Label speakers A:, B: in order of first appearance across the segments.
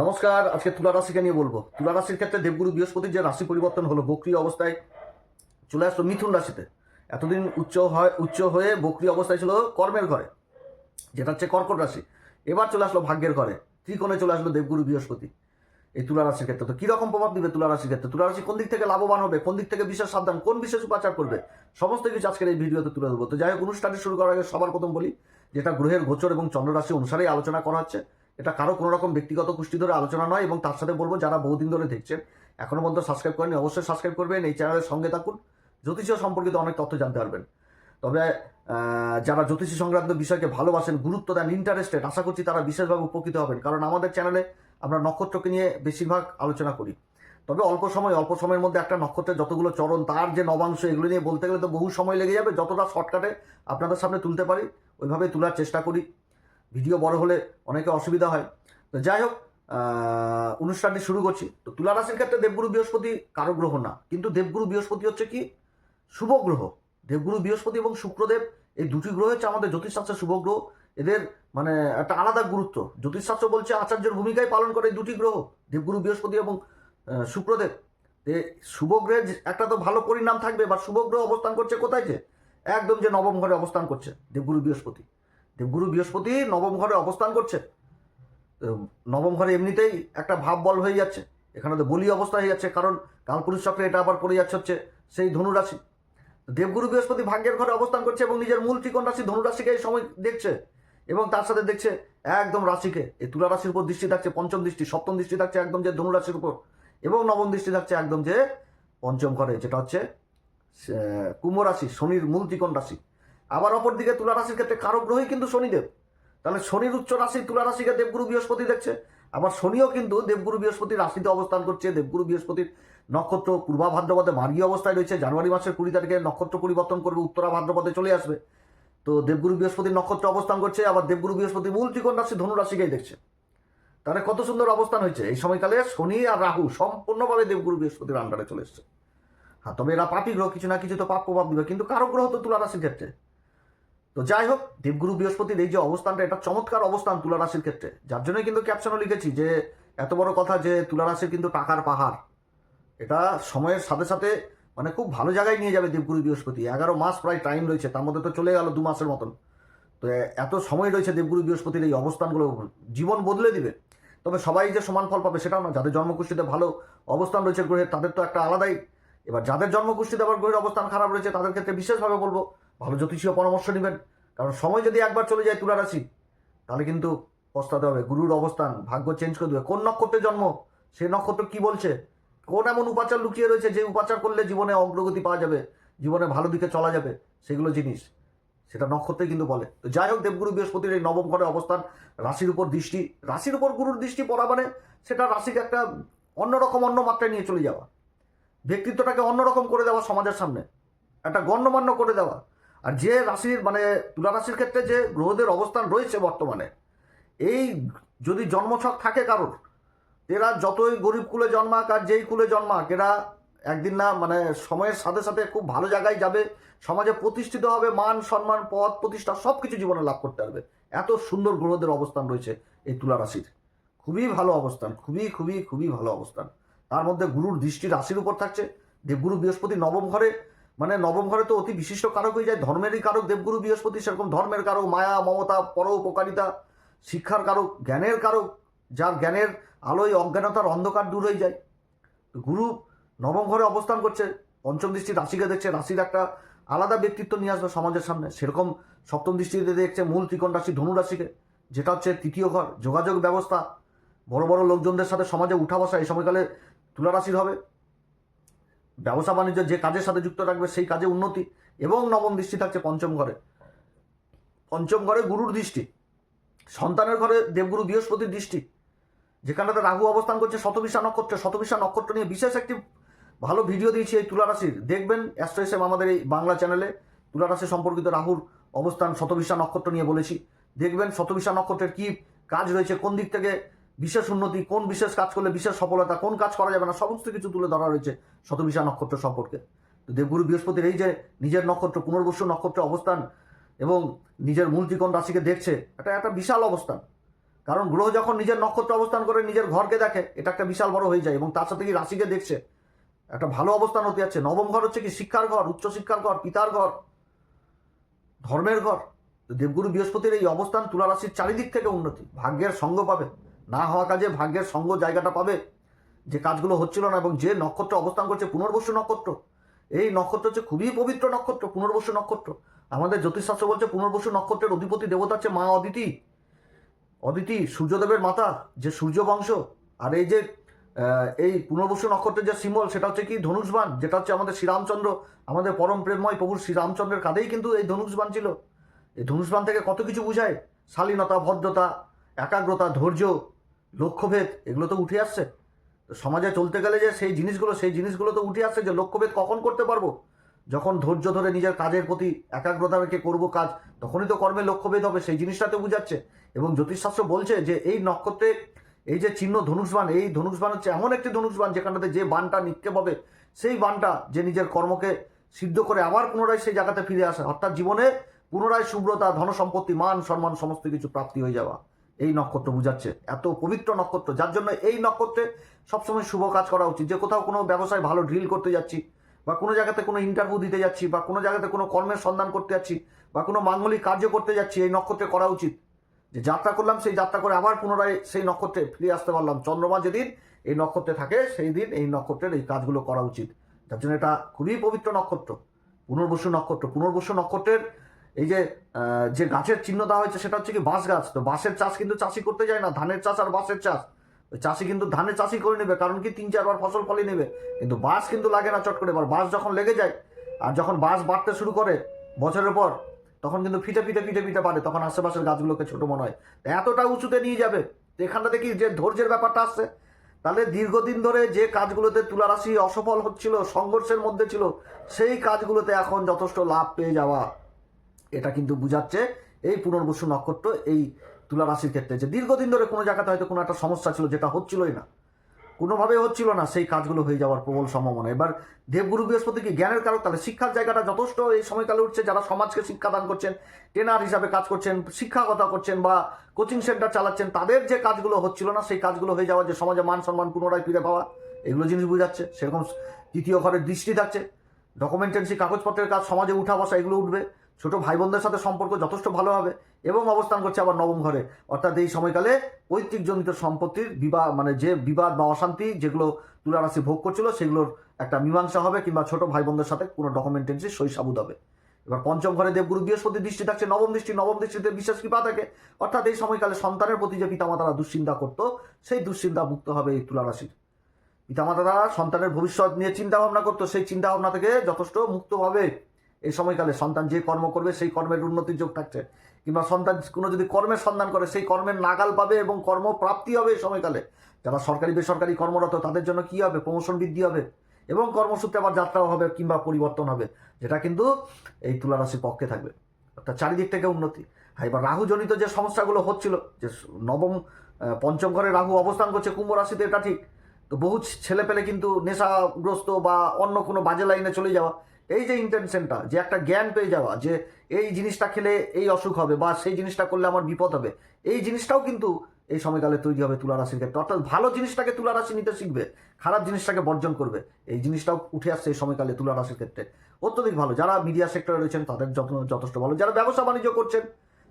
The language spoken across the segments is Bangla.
A: নমস্কার, আজকে তুলা রাশিকে নিয়ে বলব। তুলা রাশির ক্ষেত্রে দেবগুরু বৃহস্পতির যে রাশি পরিবর্তন হলো বক্রিয় অবস্থায় চলে আসলো মিথুন রাশিতে। এতদিন উচ্চ হয়, উচ্চ হয়ে বক্রিয় অবস্থায় ছিল কর্মের ঘরে, যেটা হচ্ছে কর্কট রাশি। এবার চলে আসলো ভাগ্যের ঘরে, ত্রিকোণে চলে আসলো দেবগুরু বৃহস্পতি। এই তুলা রাশির ক্ষেত্রে তো কীরকম প্রভাব দিবে তুলা রাশির ক্ষেত্রে? তুলা রাশি কোন দিক থেকে লাভবান হবে? কোন দিক থেকে বিশেষ সাবধান? কোন বিশেষ উপাচার করবে? সমস্ত কিছু আজকের এই ভিডিওতে তুলে দেবো তো যাই হোক, অনুষ্ঠানটি শুরু করার আগে সবার প্রথম বলি, যেটা গ্রহের গোচর এবং চন্দ্ররাশি অনুসারেই আলোচনা করা হচ্ছে। এটা কারও কোনো রকম ব্যক্তিগত কুষ্টি ধরে আলোচনা নয় এবং তার সাথে বলব যারা বহুদিন ধরে দেখছেন, এখনও পর্যন্ত সাবস্ক্রাইব করেনি অবশ্যই সাবস্ক্রাইব করবেন, এই চ্যানেলের সঙ্গে থাকুন। জ্যোতিষ সম্পর্কিত অনেক তথ্য জানতে পারবেন। তবে যারা জ্যোতিষী সংক্রান্ত বিষয়কে ভালোবাসেন, গুরুত্ব দেন ইন্টারেস্টেড আশা করছি তারা বিশেষভাবে উপকৃত হবেন, কারণ আমাদের চ্যানেলে আমরা নক্ষত্রকে নিয়ে বেশিরভাগ আলোচনা করি। তবে অল্প সময়, অল্প সময়ের মধ্যে একটা নক্ষত্রের যতগুলো চরণ, তার যে নবাংশ, এগুলো নিয়ে বলতে গেলে তো বহু সময় লেগে যাবে, যতটা শর্টকাটে আপনাদের সামনে তুলতে পারি ওইভাবে তোলার চেষ্টা করি। ভিডিও বড় হলে অনেকে অসুবিধা হয়। তো যাই হোক অনুষ্ঠানটি শুরু করছি। তো তুলা রাশির ক্ষেত্রে দেবগুরু বৃহস্পতি কারও গ্রহ না। কিন্তু দেবগুরু বৃহস্পতি হচ্ছে কি? শুভ গ্রহ। দেবগুরু বৃহস্পতি এবং শুক্রদেব এই দুটি গ্রহ হচ্ছে আমাদের জ্যোতিষশাস্ত্রের শুভ গ্রহ। এদের মানে একটা আলাদা গুরুত্ব। জ্যোতিষশাস্ত্র বলছে আচার্যের ভূমিকায় পালন করে এই দুটি গ্রহ, দেবগুরু বৃহস্পতি এবং শুক্রদেব। শুভ গ্রহের একটা তো ভালো পরিণাম থাকবে, বা শুভ গ্রহ অবস্থান করছে কোথায় যে? একদম যে নবম ঘরে অবস্থান করছে দেবগুরু বৃহস্পতি। দেবগুরু বৃহস্পতি নবম ঘরে অবস্থান করছে। নবম ঘরে এমনিতেই একটা ভাব বল হয়ে যাচ্ছে। এখানে তো বলি অবস্থা হয়ে যাচ্ছে, কারণ কালপুরুষ চক্রে এটা আবার পড়ে যাচ্ছে হচ্ছে সেই ধনুরাশি। দেবগুরু বৃহস্পতি ভাগ্যের ঘরে অবস্থান করছে এবং নিজের মূল ত্রিকোণ রাশি ধনুরাশিকে এই সময় দেখছে এবং তার সাথে দেখছে একদম রাশিকে। এই তুলা রাশির উপর দৃষ্টি থাকছে, পঞ্চম দৃষ্টি, সপ্তম দৃষ্টি থাকছে একদম যে ধনুরাশির উপর এবং নবম দৃষ্টি থাকছে একদম যে পঞ্চম ঘরে, যেটা হচ্ছে কুম্ভ রাশি, শনির মূল ত্রিকোণ রাশি। আবার অপর দিকে তুলা রাশির ক্ষেত্রে কারও গ্রহই কিন্তু শনিদেব। তাহলে শনির উচ্চ রাশি, তুলা রাশিকে দেবগুরু বৃহস্পতি দেখছে। আবার শনিও কিন্তু দেবগুরু বৃহস্পতির রাশিতে অবস্থান করছে। দেবগুরু বৃহস্পতির নক্ষত্র পূর্বা ভাদ্রপদে মার্গীয় অবস্থায় রয়েছে। জানুয়ারি মাসের কুড়ি তারিখে নক্ষত্র পরিবর্তন করবে, উত্তরা ভাদ্রপদে চলে আসবে। তো দেবগুরু বৃহস্পতির নক্ষত্র অবস্থান করছে, আবার দেবগুরু বৃহস্পতি মূল ত্রিকোণ রাশি, ধনু রাশিকেই দেখছে। তাহলে কত সুন্দর অবস্থান হয়েছে। এই সময়কালে শনি আর রাহু সম্পূর্ণভাবে দেবগুরু বৃহস্পতির আন্ডারে চলে এসছে। হ্যাঁ তবে এরা পাপি গ্রহ, কিছু না কিছু তো পাপ প্রভাব দিবে। কিন্তু কারও গ্রহ তো তুলা রাশির ক্ষেত্রে। তো যাই হোক, দেবগুরু বৃহস্পতির এই যে অবস্থানটা, এটা চমৎকার অবস্থান তুলা রাশির ক্ষেত্রে। যার জন্যই কিন্তু ক্যাপশনও লিখেছি যে, এত বড় কথা যে তুলা রাশির কিন্তু টাকার পাহাড়। এটা সময়ের সাথে সাথে মানে খুব ভালো জায়গায় নিয়ে যাবে দেবগুরু বৃহস্পতি। এগারো মাস প্রায় টাইম রয়েছে, তার মধ্যে তো চলে গেল দু মাসের মতন। তো এত সময় রয়েছে দেবগুরু বৃহস্পতির এই অবস্থানগুলো, জীবন বদলে দিবে। তবে সবাই যে সমান ফল পাবে সেটাও না, যাদের জন্মকুষ্ঠিতে ভালো অবস্থান রয়েছে গ্রহের, তাদের তো একটা আলাদাই। এবার যাদের জন্মকুষ্ঠিতে আবার গ্রহের অবস্থান খারাপ রয়েছে, তাদের ক্ষেত্রে বিশেষভাবে বলব ভালো জ্যোতিষীয় পরামর্শ নেবেন। কারণ সময় যদি একবার চলে যায় তুলা রাশি, তাহলে কিন্তু পস্তাতে হবে। গুরুর অবস্থান, ভাগ্য চেঞ্জ করে দেবে। কোন নক্ষত্রে জন্ম? সে নক্ষত্র কি বলছে? কোন এমন উপাচার লুকিয়ে রয়েছে যে উপাচার করলে জীবনে অগ্রগতি পাওয়া যাবে, জীবনে ভালো দিকে চলা যাবে? সেগুলো জিনিস। সেটা নক্ষত্রে কিন্তু বলে। তো যাই হোক, দেবগুরু বৃহস্পতির এই নবম ঘরে অবস্থান, রাশির উপর দৃষ্টি। রাশির উপর গুরুর দৃষ্টি পড়া মানে সেটা রাশিকে একটা অন্যরকম, অন্য মাত্রায় নিয়ে চলে যাওয়া। ব্যক্তিত্বটাকে অন্যরকম করে দেওয়া সমাজের সামনে। একটা গণ্যমান্য করে দেওয়া। আর যে রাশির মানে তুলা রাশির ক্ষেত্রে যে গ্রহদের অবস্থান রয়েছে বর্তমানে, এই যদি জন্মছক থাকে কারোর, এরা যতই গরিব কুলে জন্মাক আর যেই কুলে জন্মাক, এরা একদিন না মানে সময়ের সাথে সাথে খুব ভালো জায়গায় যাবে, সমাজে প্রতিষ্ঠিত হবে, মান, সম্মান, পদ, প্রতিষ্ঠা সব কিছু জীবনে লাভ করতে পারবে। এত সুন্দর গ্রহদের অবস্থান রয়েছে এই তুলা রাশির। খুবই ভালো অবস্থান, খুবই খুবই খুবই ভালো অবস্থান। তার মধ্যে গুরুর দৃষ্টি রাশির উপর থাকছে। যে গুরু বৃহস্পতি নবম ঘরে মানে নবম ঘরে তো অতি বিশিষ্ট কারক হয়ে যায়। ধর্মেরই কারক, দেবগুরু, বৃহস্পতি, সেরকম ধর্মের কারক, মায়া, মমতা পরোপকারিতা শিক্ষার কারক, জ্ঞানের কারক, যার জ্ঞানের আলোয় অজ্ঞানতার অন্ধকার দূর হয়ে যায়। গুরু নবম ঘরে অবস্থান করছে, পঞ্চম দৃষ্টি রাশিকে দেখছে, রাশির একটা আলাদা ব্যক্তিত্ব নিয়ে আসবে সমাজের সামনে। সেরকম সপ্তম দৃষ্টিতে দেখছে মূল ত্রিকোণ রাশি ধনু রাশিকে যেটা হচ্ছে তৃতীয় ঘর, যোগাযোগ ব্যবস্থা। বড় বড় লোকজনদের সাথে সমাজে উঠা বসা, এই সময়কালে তুলা রাশির হবে। ব্যবসা বাণিজ্য যে কাজের সাথে যুক্ত রাখবে সেই কাজে উন্নতি এবং নবম দৃষ্টি থাকছে পঞ্চম ঘরে। পঞ্চম ঘরে গুরুর দৃষ্টি, সন্তানের ঘরে দেবগুরু বৃহস্পতির দৃষ্টি, যেখানটাতে রাহু অবস্থান করছে শতবিশা নক্ষত্র শতবিশা নক্ষত্র নিয়ে বিশেষ একটি ভালো ভিডিও দিয়েছি এই তুলারাশির। দেখবেন অ্যাস্ট্রোএসএম আমাদের এই বাংলা চ্যানেলে তুলারাশি সম্পর্কিত রাহুর অবস্থান শতবিশা নক্ষত্র নিয়ে বলেছি। দেখবেন শতবিশা নক্ষত্রের কি কাজ রয়েছে, কোন দিক থেকে বিশেষ উন্নতি, কোন বিশেষ কাজ করলে বিশেষ সফলতা, কোন কাজ করা যাবে না, সমস্ত কিছু তুলে ধরা রয়েছে শতবিশা নক্ষত্র সম্পর্কে। তো দেবগুরু বৃহস্পতির এই যে নিজের নক্ষত্র, পুনর্বসু নক্ষত্রে অবস্থান এবং নিজের মূল ত্রিকোণ রাশিকে দেখছে, এটা একটা বিশাল অবস্থান। কারণ গ্রহ যখন নিজের নক্ষত্র অবস্থান করে নিজের ঘরকে দেখে, এটা একটা বিশাল বড় হয়ে যায় এবং তার সাথে কি রাশিকে দেখছে? একটা ভালো অবস্থান হতে যাচ্ছে। নবম ঘর হচ্ছে কি শিক্ষার ঘর উচ্চশিক্ষার ঘর, পিতার ঘর, ধর্মের ঘর। তো দেবগুরু বৃহস্পতির এই অবস্থান তুলা রাশির চারিদিক থেকে উন্নতি, ভাগ্যের সঙ্গ পাবে। না হওয়া কাজে ভাগ্যের সঙ্গ জায়গাটা পাবে। যে কাজগুলো হচ্ছিল না এবং যে নক্ষত্র অবস্থান করছে, পুনর্বসু নক্ষত্র। এই নক্ষত্র হচ্ছে খুবই পবিত্র নক্ষত্র, পুনর্বসু নক্ষত্র। আমাদের জ্যোতিষশাস্ত্র বলছে পুনর্বসু নক্ষত্রের অধিপতি দেবতা হচ্ছে মা অদিতি। অদিতি সূর্যদেবের মাতা, যে সূর্য বংশ আর এই যে এই পুনর্বসু নক্ষত্রের যে সিম্বল সেটা হচ্ছে কি? ধনুষবান, যেটা হচ্ছে আমাদের শ্রীরামচন্দ্র। আমাদের পরম প্রেমময় প্রভুর শ্রীরামচন্দ্রের কাঁধেই কিন্তু এই ধনুষবান ছিল। এই ধনুষবান থেকে কত কিছু বোঝায়? শালীনতা, ভদ্রতা, একাগ্রতা, ধৈর্য। লক্ষ্যভেদ, এগুলো তো উঠে আসছে। তো সমাজে চলতে গেলে যে সেই জিনিসগুলো সেই জিনিসগুলো তো উঠে আসছে যে লক্ষ্যভেদ কখন করতে পারব? যখন ধৈর্য ধরে নিজের কাজের প্রতি একাগ্রতা রেখে করব কাজ, তখনই তো কর্মের লক্ষ্যভেদ হবে, সেই জিনিসটা তো বুঝাচ্ছে। এবং জ্যোতিষশাস্ত্র বলছে যে এই নক্ষত্রে, এই যে চিহ্ন ধনুষবান, এই ধনুষবান হচ্ছে এমন একটি ধনুষবান যেখানটাতে যে বানটা নিক্ষেপ হবে, সেই বানটা যে নিজের কর্মকে সিদ্ধ করে আবার পুনরায় সেই জায়গাতে ফিরে আসে। অর্থাৎ জীবনে পুনরায় শুভ্রতা ধন সম্পত্তি মান, সম্মান, সমস্ত কিছু প্রাপ্তি হয়ে যাওয়া। এই নক্ষত্র বুঝাচ্ছে, এত পবিত্র নক্ষত্র, যার জন্য এই নক্ষত্রে সবসময় শুভ কাজ করা উচিত। যে কোথাও কোনো ব্যবসায় ভালো ড্রিল করতে যাচ্ছি, বা কোনো জায়গাতে কোনো ইন্টারভিউ দিতে যাচ্ছি, বা কোনো জায়গাতে কোনো কর্মের সন্ধান করতে যাচ্ছি, বা কোনো মাঙ্গলিক কার্য করতে যাচ্ছি, এই নক্ষত্রে করা উচিত। যে যাত্রা করলাম, সেই যাত্রা করে আবার পুনরায় সেই নক্ষত্রে ফিরে আসতে পারলাম। চন্দ্রমা যেদিন এই নক্ষত্রে থাকে, সেই দিন এই নক্ষত্রের এই কাজগুলো করা উচিত। যার জন্য এটা খুবই পবিত্র নক্ষত্র, পুনর্বসু নক্ষত্র। পুনর্বসু নক্ষত্রের এই যে যে গাছের চিহ্ন দেওয়া হয়েছে সেটা হচ্ছে কি বাঁশ গাছ। তো বাঁশের চাষ কিন্তু চাষি করতে যায় না, ধানের চাষ আর বাঁশের চাষ। চাষি কিন্তু ধানের চাষই করে নেবে, কারণ কি তিন চারবার ফসল ফলিয়ে নেবে। কিন্তু বাঁশ কিন্তু লাগে না চট করে, এবার বাঁশ যখন লেগে যায় আর যখন বাঁশ বাড়তে শুরু করে বছরের পর, তখন কিন্তু ফিটে ফিটে ফিটে ফিটে পারে তখন আশেপাশের গাছগুলোকে ছোটো মনে হয়। এতটা উঁচুতে নিয়ে যাবে এখানটা দেখি যে ধৈর্যের ব্যাপারটা আসছে, তাহলে দীর্ঘদিন ধরে যে কাজগুলোতে তুলা রাশি অসফল হচ্ছিল, সংঘর্ষের মধ্যে ছিল, সেই কাজগুলোতে এখন যথেষ্ট লাভ পেয়ে যাওয়া এটা কিন্তু বুঝাচ্ছে এই পুনর্বসু নক্ষত্র এই তুলা রাশির ক্ষেত্রে যে দীর্ঘদিন ধরে কোনো জায়গাতে হয়তো কোনো একটা সমস্যা ছিল, যেটা হচ্ছিলই না। কোনোভাবে হচ্ছিল না সেই কাজগুলো হয়ে যাওয়ার প্রবল সম্ভাবনা। এবার দেবগুরু বৃহস্পতি কি জ্ঞানের কারক? তাহলে শিক্ষার জায়গাটা যথেষ্ট। এই সময়কালে উঠছে যারা সমাজকে শিক্ষাদান করছেন ট্রেনার হিসাবে কাজ করছেন, শিক্ষাকতা করছেন বা কোচিং সেন্টার চালাচ্ছেন, তাদের যে কাজগুলো হচ্ছিল না, সেই কাজগুলো হয়ে যাওয়া, যে সমাজে মান সম্মান পুনরায় ফিরে পাওয়া, এগুলো জিনিস বোঝাচ্ছে। সেরকম তৃতীয় ঘরের দৃষ্টি থাকছে। ডকুমেন্টেন্সি কাগজপত্রের কাজ, সমাজে উঠা বসা, এগুলো উঠবে। ছোট ভাই বোনদের সাথে সম্পর্ক যথেষ্ট ভালো হবে এবং অবস্থান করছে আবার নবম ঘরে। অর্থাৎ এই সময়কালে পৈতৃকজনিত সম্পত্তির বিবাহ মানে যে বিবাদ বা অশান্তি যেগুলো তুলা রাশি ভোগ করছিল, সেগুলোর একটা মীমাংসা হবে কিংবা ছোট ভাই বোনদের সাথে কোনো ডকুমেন্টেন্সি সই সাবুদ হবে। এবার পঞ্চম ঘরে দেবগুরু বৃহস্পতি দৃষ্টি থাকছে, নবম দৃষ্টি, নবম দৃষ্টিতে বিশেষ কৃপা থাকে? অর্থাৎ এই সময়কালে সন্তানের প্রতি যে পিতামাতারা দুশ্চিন্তা করতো, সেই দুশ্চিন্তা মুক্ত হবে এই তুলা রাশির পিতামাতারা সন্তানের ভবিষ্যৎ নিয়ে চিন্তা ভাবনা করতো, সেই চিন্তা ভাবনা থেকে যথেষ্ট মুক্তভাবে এই সময়কালে সন্তান যে কর্ম করবে, সেই কর্মের উন্নতির যোগ থাকছে। কিংবা সন্তান কোনো যদি কর্মের সন্ধান করে, সেই কর্মের নাগাল পাবে এবং কর্মপ্রাপ্তি হবে এই সময়কালে। যারা সরকারি, বেসরকারি কর্মরত, তাদের জন্য কি হবে? প্রমোশন বৃদ্ধি হবে এবং কর্মসূত্রে আবার যাত্রাও হবে কিংবা পরিবর্তন হবে, যেটা কিন্তু এই তুলা রাশির পক্ষে থাকবে। অর্থাৎ চারিদিক থেকে উন্নতি। হ্যাঁ এবার রাহুজনিত যে সমস্যাগুলো হচ্ছিল, যে নবম পঞ্চম ঘরে রাহু অবস্থান করছে কুম্ভ রাশিতে, এটা ঠিক। তো বহু ছেলে পেলে কিন্তু নেশাগ্রস্ত বা অন্য কোনো বাজে লাইনে চলে যাওয়া এই যে ইন্টেনশনটা যে একটা জ্ঞান পেয়ে যাওয়া, যে এই জিনিসটা খেলে এই অসুখ হবে বা সেই জিনিসটা করলে আমার বিপদ হবে, এই জিনিসটাও কিন্তু এই সময়কালে তৈরি হবে তুলা রাশির ক্ষেত্রে। অর্থাৎ ভালো জিনিসটাকে তুলা রাশি নিতে শিখবে, খারাপ জিনিসটাকে বর্জন করবে, এই জিনিসটাও উঠে আসছে এই সময়কালে তুলা রাশির ক্ষেত্রে। অত্যধিক ভালো, যারা মিডিয়া সেক্টরে রয়েছেন তাদের যত- যথেষ্ট ভালো, যারা ব্যবসা বাণিজ্য করছেন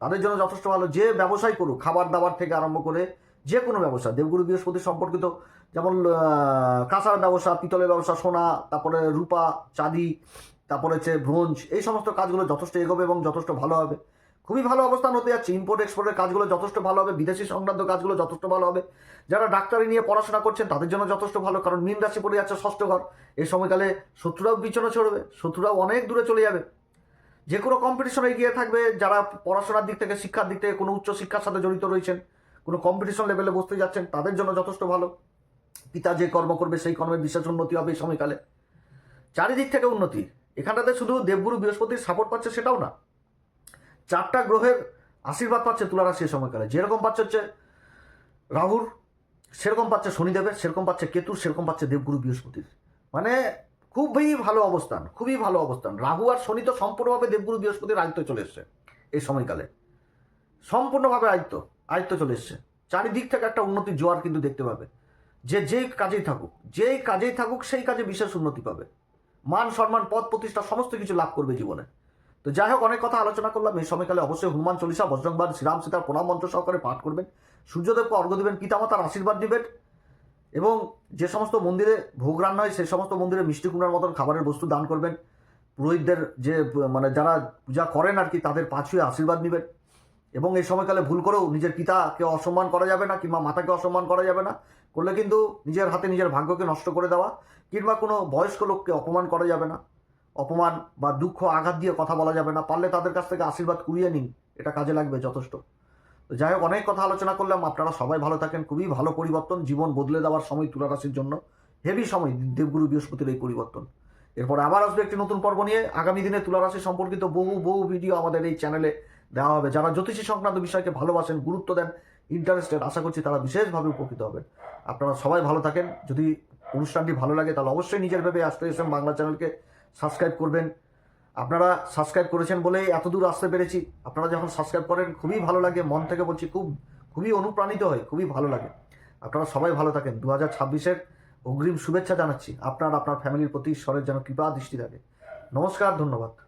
A: তাদের জন্য যথেষ্ট ভালো, যে ব্যবসায় করুক, খাবার দাবার থেকে আরম্ভ করে যে কোনো ব্যবসা, দেবগুরু বৃহস্পতি সম্পর্কিত, যেমন কাঁসার ব্যবসা, পিতলের ব্যবসা, সোনা, তারপরে রূপা, চাঁদি, তারপরে হচ্ছে ব্রোঞ্জ, এই সমস্ত কাজগুলো যথেষ্ট এগোবে এবং যথেষ্ট ভালো হবে। খুবই ভালো অবস্থান হতে যাচ্ছে। ইম্পোর্ট এক্সপোর্টের কাজগুলো যথেষ্ট ভালো হবে। বিদেশি সংক্রান্ত কাজগুলো যথেষ্ট ভালো হবে। যারা ডাক্তারি নিয়ে পড়াশোনা করছেন, তাদের জন্য যথেষ্ট ভালো। কারণ মীন রাশি পড়ে যাচ্ছে ষষ্ঠ ঘর। এই সময়কালে শত্রুরাও পিছনে ছড়বে। শত্রুরাও অনেক দূরে চলে যাবে। যে কোনো কম্পিটিশনে এগিয়ে থাকবে। যারা পড়াশোনার দিক থেকে, শিক্ষার দিক থেকে কোনো উচ্চ শিক্ষার সাথে জড়িত রয়েছেন কোনো কম্পিটিশন লেভেলে বসতে যাচ্ছেন, তাদের জন্য যথেষ্ট ভালো। পিতা যে কর্ম করবে, সেই কর্মের বিশেষ উন্নতি হবে এই সময়কালে। চারিদিক থেকে উন্নতি। এখানটাতে শুধু দেবগুরু বৃহস্পতির সাপোর্ট পাচ্ছে সেটাও না। চারটা গ্রহের আশীর্বাদ পাচ্ছে তুলা রাশির সময়কালে। যেরকম পাচ্ছে হচ্ছে রাহুর, সেরকম পাচ্ছে শনিদেবের, সেরকম পাচ্ছে কেতুর, সেরকম পাচ্ছে দেবগুরু বৃহস্পতির। মানে খুবই ভালো অবস্থান, খুবই ভালো অবস্থান। রাহু আর শনি তো সম্পূর্ণভাবে দেবগুরু বৃহস্পতির আয়ত্ত চলে এসছে এই সময়কালে। সম্পূর্ণভাবে আয়ত্ত। আয়ত্ত চলে এসছে। চারিদিক থেকে একটা উন্নতির জোয়ার কিন্তু দেখতে পাবে। যে যেই কাজেই থাকুক, যেই কাজেই থাকুক, সেই কাজে বিশেষ উন্নতি পাবে। মান, সম্মান, পদ, প্রতিষ্ঠা, সমস্ত কিছু লাভ করবে জীবনে। তো যাই হোক, অনেক কথা আলোচনা করলাম। এই সময়কালে অবশ্যই হনুমান চল্লিশা বজ্রংবাদ শ্রীরাম সীতার প্রণাম মন্ত্র সহকারে পাঠ করবেন। সূর্যদেবকে অর্ঘ্য দেবেন, পিতামাতার আশীর্বাদ দিবেন এবং যে সমস্ত মন্দিরে ভোগ রান্না হয়, সেই সমস্ত মন্দিরে মিষ্টি কুমড়ার মতন খাবারের বস্তু দান করবেন। পুরোহিতদের যে মানে যারা পূজা করেন আর কি, তাদের পাঁচুয়ে আশীর্বাদ নেবেন। এবং এই সময়কালে ভুল করেও নিজের পিতাকে অসম্মান করা যাবে না, কিংবা মাতাকে অসম্মান করা যাবে না। করলে কিন্তু নিজের হাতে নিজের ভাগ্যকে নষ্ট করে দেওয়া, কিংবা কোনো বয়স্ক লোককে অপমান করা যাবে না। অপমান বা দুঃখ, আঘাত দিয়ে কথা বলা যাবে না। পারলে তাদের কাছ থেকে আশীর্বাদ কুড়িয়ে নিন, এটা কাজে লাগবে যথেষ্ট। তো যাই হোক, অনেক কথা আলোচনা করলাম। আপনারা সবাই ভালো থাকেন। খুবই ভালো পরিবর্তন, জীবন বদলে দেওয়ার সময় তুলা রাশির জন্য। হেভি সময়, দেবগুরু বৃহস্পতির এই পরিবর্তন। এরপর আবার আসবে একটি নতুন পর্ব নিয়ে। আগামী দিনে তুলা রাশি সম্পর্কিত বহু বহু ভিডিও আমাদের এই চ্যানেলে দেওয়া হবে। যারা জ্যোতিষী সংক্রান্ত বিষয়কে ভালোবাসেন, গুরুত্ব দেন ইন্টারেস্টেড আশা করছি তারা বিশেষভাবে উপকৃত হবেন। আপনারা সবাই ভালো থাকেন। যদি অনুষ্ঠানটি ভালো লাগে, তাহলে অবশ্যই নিজের ভেবে আসতে এসে বাংলা চ্যানেলকে সাবস্ক্রাইব করবেন। আপনারা সাবস্ক্রাইব করেছেন বলেই এত দূর আসতে পেরেছি। আপনারা যখন সাবস্ক্রাইব করেন, খুবই ভালো লাগে। মন থেকে বলছি, খুব, খুবই অনুপ্রাণিত হয় খুবই ভালো লাগে। আপনারা সবাই ভালো থাকেন। দু হাজার ছাব্বিশের অগ্রিম শুভেচ্ছা জানাচ্ছি। আপনার আপনার ফ্যামিলির প্রতি ঈশ্বরের যেন কৃপা দৃষ্টি থাকে। নমস্কার, ধন্যবাদ।